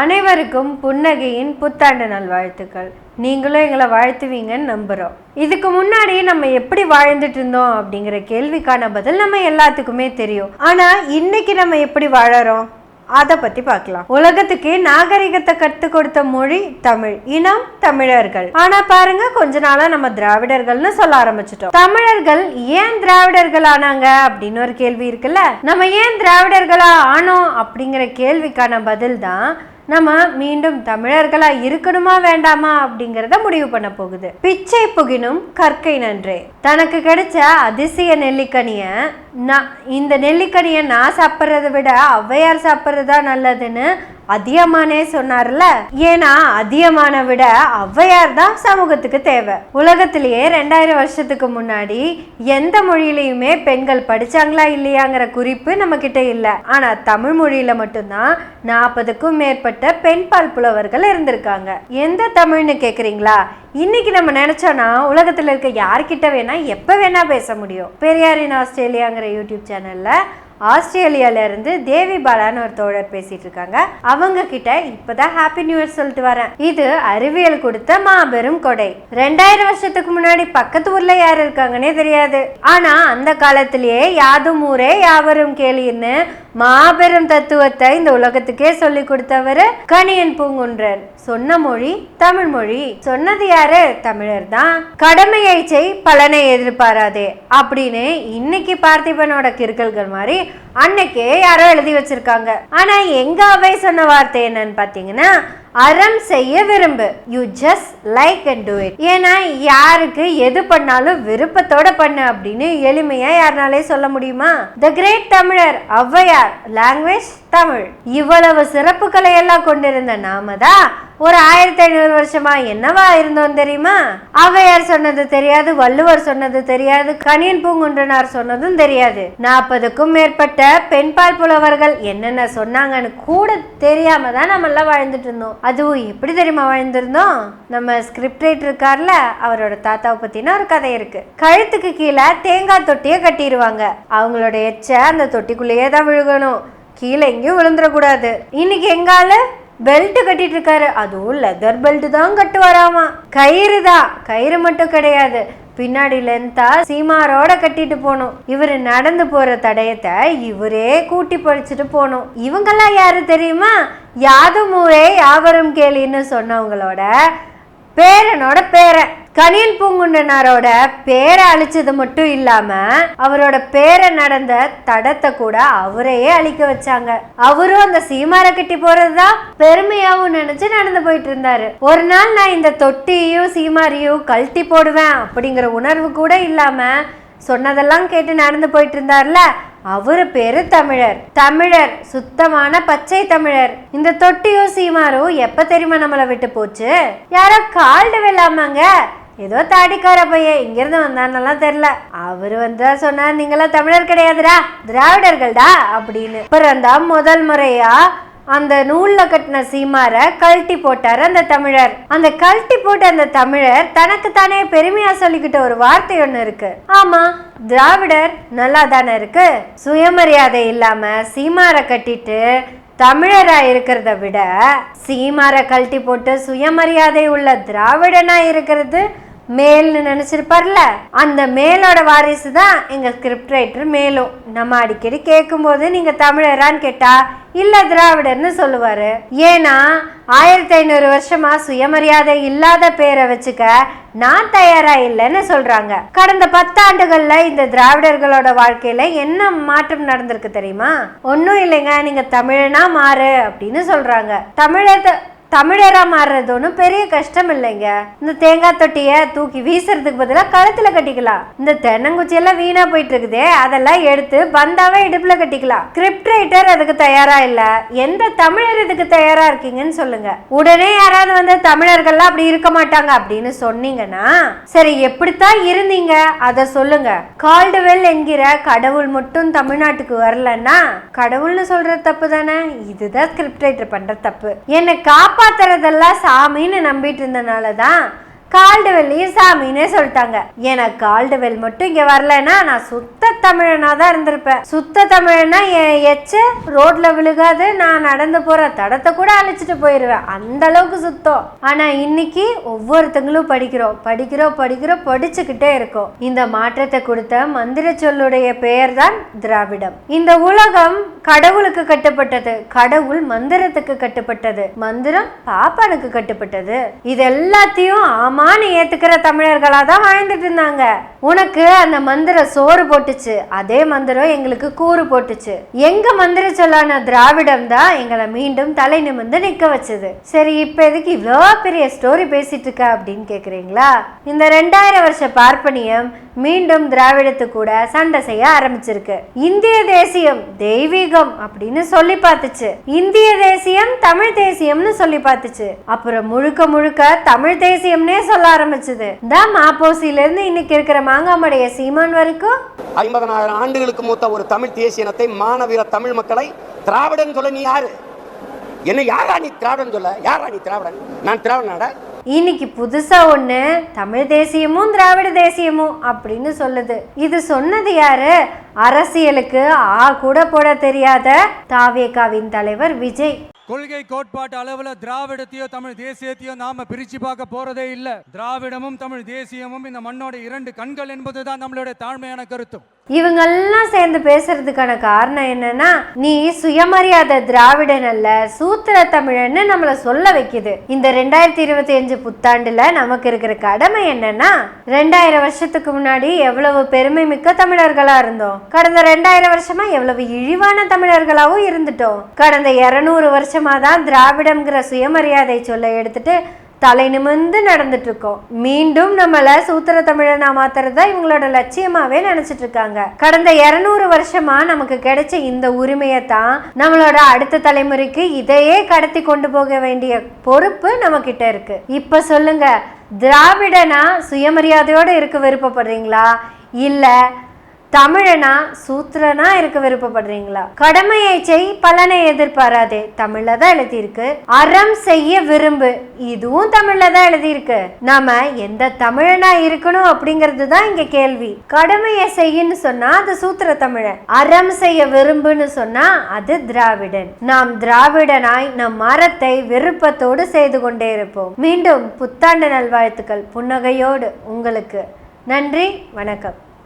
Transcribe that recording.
அனைவருக்கும் புன்னகையின் புத்தாண்டு நல்வாழ்த்துக்கள். நீங்களும் எங்களை வாழ்த்துவீங்கன்னு நம்புகிறோம் இதுக்கு முன்னாடி நம்ம எப்படி வாழ்ந்துட்டு இருந்தோம் அப்படிங்கிற கேள்விக்கான பதில் நம்ம எல்லாத்துக்குமே தெரியும். ஆனா இன்னைக்கு நம்ம எப்படி வாழறோம்? அதை பத்தி பார்க்கலாம் உலகத்துக்கு நாகரிகத்தை கற்றுக் கொடுத்த மொழி தமிழ். இனம் தமிழர்கள். ஆனா பாருங்க கொஞ்ச நாளா நம்ம திராவிடர்கள்னு சொல்ல ஆரம்பிச்சிட்டோம். தமிழர்கள் ஏன் திராவிடர்கள் ஆனாங்க அப்படின்னு ஒரு கேள்வி இருக்குல்ல? நம்ம ஏன் திராவிடர்களா ஆனோம் அப்படிங்கிற கேள்விக்கான பதில் தான் நம்ம மீண்டும் தமிழர்களா இருக்கணுமா வேண்டாமா அப்படிங்கறத முடிவு பண்ண போகுது. பிச்சை புகினும் கற்கை நன்றே. தனக்கு கிடைச்ச அதிசய நெல்லிக்கனிய நான் இந்த நெல்லிக்கனியை நான் சாப்பிட்றத விட ஔவையார் சாப்பிட்றதா நல்லதுன்னு அதியமானே சொன்னார்ல. ஏன்னா அதியமான விட ஔவையார் தான் சமூகத்துக்கு தேவை. உலகத்திலேயே ரெண்டாயிரம் வருஷத்துக்கு முன்னாடி எந்த மொழியிலையுமே பெண்கள் படிச்சாங்களா இல்லையாங்கிற குறிப்பு நம்ம கிட்ட இல்லை. ஆனா தமிழ் மொழியில மட்டும்தான் நாற்பதுக்கும் மேற்பட்ட பெண்பால் புலவர்கள் இருந்திருக்காங்க. எந்த தமிழ்னு கேக்குறீங்களா? இன்னைக்கு நம்ம நினைச்சோன்னா உலகத்துல இருக்க யார்கிட்ட வேணா எப்ப வேணா பேச முடியும். பெரியாரின் ஆஸ்திரேலியாங்கிற யூடியூப் சேனல்ல ஆஸ்திரேலியாவிலேருந்து தேவி பாலான்னு ஒரு தோழர் பேசிட்டு இருக்காங்க. அவங்க கிட்ட இப்பதான் ஹாப்பி நியூ இயர் சொல்லிட்டு வரேன். இது அறிவியல் கொடுத்த மாபெரும் கொடை. ரெண்டாயிரம் வருஷத்துக்கு முன்னாடி பக்கத்து ஊர்ல யார் இருக்காங்கன்னே தெரியாது. ஆனா அந்த காலத்திலேயே யாதும் ஊரே யாவரும் கேளின்னு மாபெரும் தத்துவத்தை இந்த உலகத்துக்கே சொல்லி கொடுத்தவர் கணியன் பூங்குன்றன். சொன்ன மொழி தமிழ் மொழி. சொன்னது யாரு? தமிழர் தான். கடமையை செய் பலனை எதிர்பாராதே. அப்படின்னு இன்னைக்கு பார்த்திபனோட கிறுக்கல்கள் மாதிரி அன்னைக்கே யாரோ எழுதி வச்சிருக்காங்க. ஆனா எங்க அவை சொன்ன வார்த்தை என்னன்னு பாத்தீங்கன்னா அறம் செய்ய விரும்பு. You just like and do it ஏன்னா யாருக்கு எது பண்ணாலும் விருப்பத்தோட பண்ணு அப்படின்னு எளிமையா யாருனாலே சொல்ல முடியுமா? த கிரேட் தமிழர் ஔவையார் லாங்குவேஜ் தமிழ். இவ்வளவு சிறப்புகளை எல்லாம் கொண்டிருந்த நாம தான் ஒரு ஆயிரத்தி ஐநூறு வருஷமா என்னவா இருந்தோம் தெரியுமா? அவையார் சொன்னது தெரியாது வள்ளுவர் சொன்னது தெரியாது கணியன் பூங்குன்றனார் சொன்னதும் தெரியாது. நாற்பதுக்கும் மேற்பட்ட பெண்பால் புலவர்கள் என்னென்ன சொன்னாங்கன்னு கூட தெரியாம தான் நம்ம எல்லாம் வாழ்ந்துட்டு இருந்தோம். அதுவும் எப்படி தெரியுமா வாழ்ந்திருந்தோம்? நம்ம ஸ்கிரிப்ட் ரைட் இருக்கார்ல அவரோட தாத்தாவை பத்தின ஒரு கதை இருக்கு. கழுத்துக்கு கீழே தேங்காய் தொட்டியை கட்டிடுவாங்க. அவங்களோட எச்ச அந்த தொட்டிக்குள்ளேயே தான் விழுகணும். கீழே எங்கேயும் விழுந்துடக்கூடாது. இன்னைக்கு எங்கால? பெல்ட் கட்டிட்டு இருக்காரு அதுவும் லெதர் பெல்ட் தான் கட்டுவாராமா. கயிறு தான். கயிறு மட்டும் கிடையாது. பின்னாடி லென்த்தா சீமாரோட கட்டிட்டு போகணும். இவர் நடந்து போற தடயத்தை இவரே கூட்டி படிச்சுட்டு போகணும். இவங்கெல்லாம் யாரு தெரியுமா? யாதும் ஊரே யாவரும் கேளின்னு சொன்னவங்களோட பேரனோட பேரன். கனியன் பூங்குண்டனாரோட பேரை அழிச்சது மட்டும் இல்லாம அவரோட பேரை நடந்த தடத்தை கூட அவரையே அழிக்க வச்சாங்க. அவரும் அந்த சீமாரை கட்டி போறதுதான் பெருமையாவும் நினைச்சு நடந்து போயிட்டு இருந்தாரு. ஒரு நாள் நான் இந்த தொட்டியையும் சீமாரையும் கழட்டி போடுவேன் அப்படிங்கிற உணர்வு கூட இல்லாம சொன்னதெல்லாம் கேட்டு நடந்து போயிட்டு இருந்தார்ல அவரு பேரு தமிழர். தமிழர் சுத்தமான பச்சை தமிழர். இந்த தொட்டியும் சீமாரும் எப்ப தெரியுமா நம்மளை விட்டு போச்சு? யாரோ கால்டு வெள்ளாமாங்க ஏதோ தாடிக்கார பையன் இங்கிருந்து வந்தானெல்லாம் தெரியல. அவரு வந்தா சொன்னார் நீங்களாம் தமிழர் கிடையாதுடா திராவிடர்கள்டா அப்படின்னு. அப்புறம் தான் முதல் முறையா அந்த நூல்ல கட்டின சீமார கழட்டி போட்டார் அந்த தமிழர். அந்த கழட்டி போட்ட அந்த தமிழர் தனக்கு தானே பெருமையா சொல்லிக்கிட்ட ஒரு வார்த்தை ஒண்ணு இருக்கு. ஆமா திராவிடர் நல்லா தானே இருக்கு? சுயமரியாதை இல்லாம சீமார கட்டிட்டு தமிழரா இருக்கிறத விட சீமார கழட்டி போட்டு சுயமரியாதை உள்ள திராவிடனா இருக்கிறது மேல்னு நினச்சிருப்பார்ல? அந்த மேலோட வாரிசு தான் எங்கள் ஸ்கிரிப்ட் ரைட்டர் மேலும். நம்ம அடிக்கடி கேட்கும்போது நீங்கள் தமிழரான்னு கேட்டால் இல்லை திராவிடர்னு சொல்லுவார். ஏன்னா ஆயிரத்தி ஐநூறு வருஷமாக சுயமரியாதை இல்லாத பேரை வச்சுக்க நான் தயாராக இல்லைன்னு சொல்கிறாங்க கடந்த பத்தாண்டுகளில் இந்த திராவிடர்களோட வாழ்க்கையில் என்ன மாற்றம் நடந்திருக்கு தெரியுமா? ஒன்றும் இல்லைங்க நீங்கள் தமிழனா மாறு அப்படின்னு சொல்கிறாங்க தமிழத்தை தமிழராக மாறுறது ஒன்றும் பெரிய கஷ்டம் இல்லைங்க இந்த தேங்காய் தொட்டியை தூக்கி வீசுறதுக்கு பதிலாக கழுத்தில் கட்டிக்கலாம். இந்த தென்னங்குச்சி எல்லாம் போயிட்டு இருக்குதே அதெல்லாம் எடுத்து பந்தாவே இடுப்பில் கட்டிக்கலாம். ஸ்கிரிப்ட் ரைட்டர் அதுக்கு தயாரா இல்லை. எந்த தமிழர் இதுக்கு தயாரா இருக்கீங்கன்னு சொல்லுங்க. உடனே யாராவது வந்து தமிழர்கள்லாம் அப்படி இருக்க மாட்டாங்க அப்படின்னு சொன்னீங்கன்னா சரி எப்படித்தான் இருந்தீங்க? அதை சொல்லுங்க. கால்டுவெல் என்கிற கடவுள் மட்டும் தமிழ்நாட்டுக்கு வரலன்னா கடவுள்னு சொல்றது தப்பு தானே? இதுதான் ஸ்கிரிப்ட் ரைட்டர் பண்ற தப்பு. என்னை காப்பாத்துறதெல்லாம் சாமின்னு நம்பிட்டு இருந்தனால தான் கால்டுவெல்லையும் சாமின்னே சொல்லிட்டாங்க. எனக்கு கால்டுவெல் மட்டும் இங்க வரலன்னா நான் சுத்த தமிழனா தான் இருந்திருப்பேன். சுத்த தமிழனா என் எச்ச ரோட்ல விழுகாது நான் நடந்து போற தடத்தை கூட அழைச்சிட்டு போயிருவேன். அந்த அளவுக்கு சுத்தம். ஆனா இன்னைக்கு ஒவ்வொருத்தங்களும் படிக்கிறோம். படிக்கிறோம் படிக்கிறோம் படிச்சுக்கிட்டே இருக்கோம். இந்த மாற்றத்தை கொடுத்த மந்திர சொல்லுடைய பெயர் தான் திராவிடம். இந்த உலகம் கடவுளுக்கு கட்டுப்பட்டது. கடவுள் மந்திரத்துக்கு கட்டுப்பட்டது. மந்திரம் பாப்பானுக்கு கட்டுப்பட்டது. இது எல்லாத்தையும் ஆமான்னு ஏத்துக்கிற தமிழர்களா தான் வாழ்ந்துட்டு இருந்தாங்க. உனக்கு அந்த மந்திரம் சோறு போட்டுச்சு. அதே மந்திரம் எங்களுக்கு கூறு போட்டுச்சு. எங்க மந்திர சொல்லான திராவிடம் தான் எங்களை மீண்டும் தலை நிமிர்ந்து நிக்க வச்சது. சரி இப்ப எதுக்கு இவ்வளோ பெரிய ஸ்டோரி பேசிட்டு இருக்க அப்படின்னு கேக்குறீங்களா? இந்த ரெண்டாயிரம் வருஷ பார்ப்பனியம் மீண்டும் திராவிடத்து கூட சண்டை செய்ய ஆரம்பிச்சிருக்கு. இந்திய தேசியம் தெய்வீகம் அப்படின்னு சொல்லி பார்த்துச்சு. இந்திய தேசியம் தமிழ் தேசியம்னு சொல்லி பார்த்துச்சு. அப்புறம் முழுக்க முழுக்க தமிழ் தேசியம்னே சொல்ல ஆரம்பிச்சது. தான் மாப்போசில இருந்து இன்னைக்கு இருக்கிற மாங்காமடைய சீமான் வரைக்கும்? ஐம்பதனாயிரம் ஆண்டுகளுக்கு மூத்த ஒரு தமிழ் தேசியனத்தை மானவீர தமிழ் மக்களை திராவிடன் சொல்ல நீ யாரு? என்ன யாரா நீ திராவிடன் சொல்ல? யாரா நீ திராவிடன்? நான் திராவிடனாடா? இன்னைக்கு புதுசா ஒண்ணு தமிழ் தேசியமும் திராவிட தேசியமும் அப்படின்னு சொல்லுது. இது சொன்னது யாரு? அரசியலுக்கு ஆ கூட போட தெரியாத தாவேகாவின் தலைவர் விஜய். கொள்கை கோட்பாட்டு அளவுல திராவிடத்தையோ தமிழ் தேசியத்தையோ நாம பிரிச்சு பார்க்க போறதே இல்ல. திராவிடமும் தமிழ் தேசியமும் இந்த மண்ணோட இரண்டு கண்கள் என்பதுதான் நம்மளுடைய தாழ்மையான கருத்தும் இவங்கெல்லாம் சேர்ந்து பேசுறதுக்கான காரணம் என்னன்னா நீ சுயமரியாதை திராவிடன் அல்ல சூத்திர தமிழன்னு நம்மள சொல்ல வைக்குது. இந்த ரெண்டாயிரத்தி இருபத்தி அஞ்சு புத்தாண்டுல நமக்கு இருக்கிற கடமை என்னன்னா ரெண்டாயிரம் வருஷத்துக்கு முன்னாடி எவ்வளவு பெருமை மிக்க தமிழர்களா இருந்தோம். கடந்த ரெண்டாயிரம் வருஷமா எவ்வளவு இழிவான தமிழர்களாவும் இருந்துட்டோம். கடந்த இருநூறு வருஷமா தான் திராவிடம்ங்கிற சுயமரியாதை சொல்ல எடுத்துட்டு தலை நிமிர்ந்து நடந்துட்டு இருக்கோம் மீண்டும் நம்மள சூத்திர தமிழனா மாத்துறதா இவங்களோட லட்சியமாவே நினைச்சிட்டு இருக்காங்க கடந்த இருநூறு வருஷமா நமக்கு கிடைச்ச இந்த உரிமையை தான் நம்மளோட அடுத்த தலைமுறைக்கு இதையே கடத்தி கொண்டு போக வேண்டிய பொறுப்பு நம்ம கிட்ட இருக்கு. இப்ப சொல்லுங்க திராவிடனா சுயமரியாதையோட இருக்க விருப்பப்படுறீங்களா? இல்லை தமிழனா சூத்திரனா இருக்க விருப்பப்படுறீங்களா? கடமையை செய் பலனை எதிர்பாராதே. தமிழ்ல தான் எழுதியிருக்கு அறம் செய்ய விரும்பு. இதுவும் தமிழ்ல தான் எழுதியிருக்கு. நாம எந்த தமிழனா இருக்கணும் அப்படிங்கிறது தான் இங்க கேள்வி. கடமையை செய்யன்னு சொன்னா அது சூத்திர தமிழன். அறம் செய்ய விரும்புன்னு சொன்னா அது திராவிடன். நாம் திராவிடனாய் நம் மரத்தை விருப்பத்தோடு செய்து கொண்டே இருப்போம். மீண்டும் புத்தாண்டு நல்வாழ்த்துக்கள் புன்னகையோடு உங்களுக்கு. நன்றி வணக்கம்.